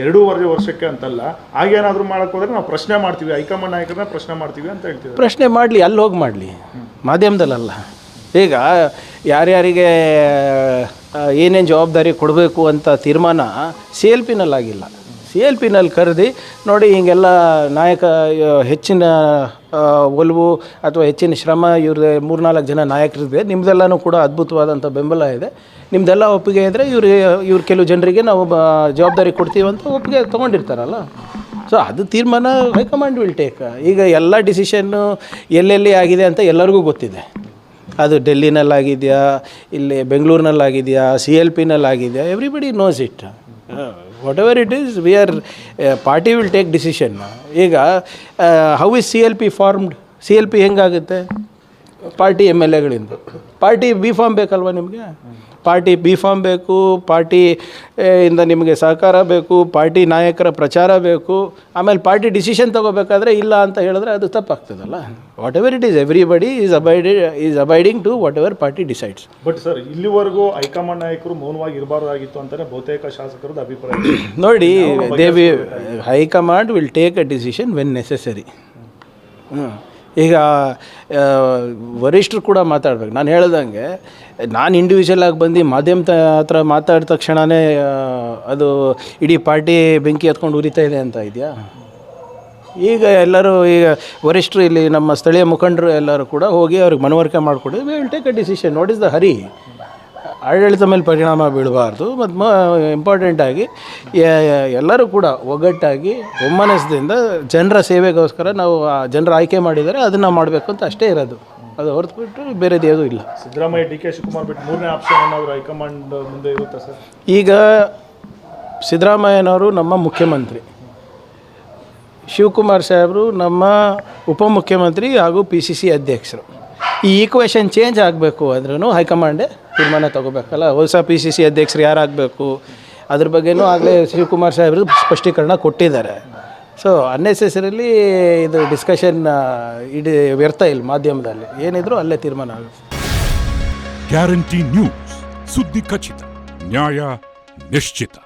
ಎರಡೂವರೆ ವರ್ಷಕ್ಕೆ ಅಂತಲ್ಲ, ಹಾಗೇನಾದ್ರೂ ಮಾಡಕ್ ಹೋದ್ರೆ ನಾವು ಪ್ರಶ್ನೆ ಮಾಡ್ತೀವಿ, ಹೈಕಮಾಂಡ್ ನಾಯಕರನ್ನ ಪ್ರಶ್ನೆ ಮಾಡ್ತೀವಿ ಅಂತ ಹೇಳ್ತೀವಿ ಪ್ರಶ್ನೆ ಮಾಡಲಿ, ಅಲ್ಲಿ ಹೋಗಿ ಮಾಡಲಿ. ಮಾಧ್ಯಮದಲ್ಲಲ್ಲ. ಈಗ ಯಾರ್ಯಾರಿಗೆ ಏನೇನು ಜವಾಬ್ದಾರಿ ಕೊಡಬೇಕು ಅಂತ ತೀರ್ಮಾನ ಸಿ ಎಲ್ ಪಿನಲ್ಲಾಗಿಲ್ಲ. ಸಿ ಎಲ್ ಪಿನಲ್ಲಿ ಕರೆದು ನೋಡಿ ಹಿಂಗೆಲ್ಲ ನಾಯಕ ಹೆಚ್ಚಿನ ಒಲವು ಅಥವಾ ಹೆಚ್ಚಿನ ಶ್ರಮ ಇವ್ರದ್ದು ಮೂರ್ನಾಲ್ಕು ಜನ ನಾಯಕರಿದೆ ನಿಮ್ಮದೆಲ್ಲನೂ ಕೂಡ ಅದ್ಭುತವಾದಂಥ ಬೆಂಬಲ ಇದೆ. ನಿಮ್ಮದೆಲ್ಲ ಒಪ್ಪಿಗೆ ಇದ್ದರೆ ಇವ್ರು ಇವ್ರು ಕೆಲವು ಜನರಿಗೆ ನಾವು ಜವಾಬ್ದಾರಿ ಕೊಡ್ತೀವಿ ಅಂತ ಒಪ್ಪಿಗೆ ತೊಗೊಂಡಿರ್ತಾರಲ್ಲ. ಸೊ ಅದು ತೀರ್ಮಾನ ಹೈಕಮಾಂಡ್ ವಿಲ್ ಟೇಕ್ ಈಗ ಎಲ್ಲ ಡಿಸಿಷನ್ನು ಎಲ್ಲೆಲ್ಲಿ ಆಗಿದೆ ಅಂತ ಎಲ್ಲರಿಗೂ ಗೊತ್ತಿದೆ. ಅದು ಡೆಲ್ಲಿನಲ್ಲಾಗಿದೆಯಾ, ಇಲ್ಲಿ ಬೆಂಗಳೂರಿನಲ್ಲಾಗಿದೆಯಾ, C L ಪಿನಲ್ಲಾಗಿದೆಯಾ everybody knows it whatever it is we are party will take decision ಈಗ how is C L P formed C L P ಹೆಂಗಾಗುತ್ತೆ? Party M L ಎಗಳಿಂದ. ಪಾರ್ಟಿ ಬಿ ಫಾರ್ಮ್ ಬೇಕಲ್ವ ನಿಮಗೆ? ಪಾರ್ಟಿ ಬಿ ಫಾರ್ಮ್ ಬೇಕು party ಇಂದ ನಿಮಗೆ ಸಹಕಾರ ಬೇಕು party ನಾಯಕರ ಪ್ರಚಾರ ಬೇಕು ಆಮೇಲೆ ಪಾರ್ಟಿ ಡಿಸಿಷನ್ ತೊಗೋಬೇಕಾದ್ರೆ ಇಲ್ಲ ಅಂತ ಹೇಳಿದ್ರೆ ಅದು ತಪ್ಪಾಗ್ತದಲ್ಲ. Whatever it is everybody is abide is abiding to whatever party decides but sir ಇಲ್ಲಿವರೆಗೂ ಹೈಕಮಾಂಡ್ ನಾಯಕರು ಮೌನವಾಗಿ ಇರಬಾರ್ದಾಗಿತ್ತು ಅಂತಾರೆ ಬಹುತೇಕ ಶಾಸಕರದ ಅಭಿಪ್ರಾಯ ನೋಡಿ ದೇವಿ high command will take a decision when necessary ಈಗ ವರಿಷ್ಠರು ಕೂಡ ಮಾತಾಡ್ಬೇಕು. ನಾನು ಹೇಳ್ದಂಗೆ, ನಾನು ಇಂಡಿವಿಜುವಲ್ ಆಗಿ ಬಂದು ಮಾಧ್ಯಮದ ಹತ್ರ ಮಾತಾಡಿದ ತಕ್ಷಣವೇ ಅದು ಇಡೀ ಪಾರ್ಟಿ ಬೆಂಕಿ ಹತ್ಕೊಂಡು ಉರಿತಾ ಇದೆ ಅಂತ ಇದೆಯಾ? ಈಗ ಎಲ್ಲರೂ, ಈಗ ವರಿಷ್ಠರು ಇಲ್ಲಿ ನಮ್ಮ ಸ್ಥಳೀಯ ಮುಖಂಡರು ಎಲ್ಲರೂ ಕೂಡ ಹೋಗಿ ಅವ್ರಿಗೆ ಮನವರಿಕೆ ಮಾಡಿಕೊಡಿ. Will take a decision what is the hurry ಆಡಳಿತ ಮೇಲೆ ಪರಿಣಾಮ ಬೀಳಬಾರ್ದು ಮತ್ತು ಮ ಇಂಪಾರ್ಟೆಂಟಾಗಿ ಎಲ್ಲರೂ ಕೂಡ ಒಗ್ಗಟ್ಟಾಗಿ ಒಮ್ಮನಸ್ಸದಿಂದ ಜನರ ಸೇವೆಗೋಸ್ಕರ ನಾವು ಆ ಜನರ ಆಯ್ಕೆ ಮಾಡಿದರೆ ಅದನ್ನು ಮಾಡಬೇಕು ಅಂತ ಅಷ್ಟೇ ಇರೋದು. ಅದು ಹೊರತುಬಿಟ್ಟು ಬೇರೆದು ಯಾವುದೂ ಇಲ್ಲ. ಸಿದ್ದರಾಮಯ್ಯ ಡಿ ಕೆ ಶಿವಕುಮಾರ್ ಬಿಟ್ಟು ಮೂರನೇ ಆಪ್ಷನ್ ಏನಾದರೂ ಹೈಕಮಾಂಡ್ ಮುಂದೆ ಇರುತ್ತೆ ಸರ್? ಈಗ ಸಿದ್ದರಾಮಯ್ಯನವರು ನಮ್ಮ ಮುಖ್ಯಮಂತ್ರಿ. ಶಿವಕುಮಾರ್ ಸಾಹೇಬರು ನಮ್ಮ ಉಪಮುಖ್ಯಮಂತ್ರಿ ಹಾಗೂ ಪಿ ಸಿ ಸಿ ಅಧ್ಯಕ್ಷರು. ಈ ಈಕ್ವೇಷನ್ ಚೇಂಜ್ ಆಗಬೇಕು ಅಂದ್ರೂ ಹೈಕಮಾಂಡೇ ತೀರ್ಮಾನ ತಗೋಬೇಕಲ್ಲ? ಹೊಸ ಪಿ ಸಿ ಸಿ ಅಧ್ಯಕ್ಷರು ಯಾರಾಗಬೇಕು? ಅದ್ರ ಬಗ್ಗೆನೂ ಆಗಲೇ ಶಿವಕುಮಾರ್ ಸಾಹೇಬರು ಸ್ಪಷ್ಟೀಕರಣ ಕೊಟ್ಟಿದ್ದಾರೆ. ಸೊ ಅನ್ನೆಸೆಸರಿಲಿ ಇದು ಡಿಸ್ಕಷನ್ ಇಡೀ ವ್ಯರ್ಥ ಇಲ್ಲ ಮಾಧ್ಯಮದಲ್ಲಿ. ಏನಿದ್ರು ಅಲ್ಲೇ ತೀರ್ಮಾನ ಆಗುತ್ತೆ. ಗ್ಯಾರಂಟಿ ನ್ಯೂಸ್ ಸುದ್ದಿ ಖಚಿತ. ನ್ಯಾಯ ನಿಶ್ಚಿತ.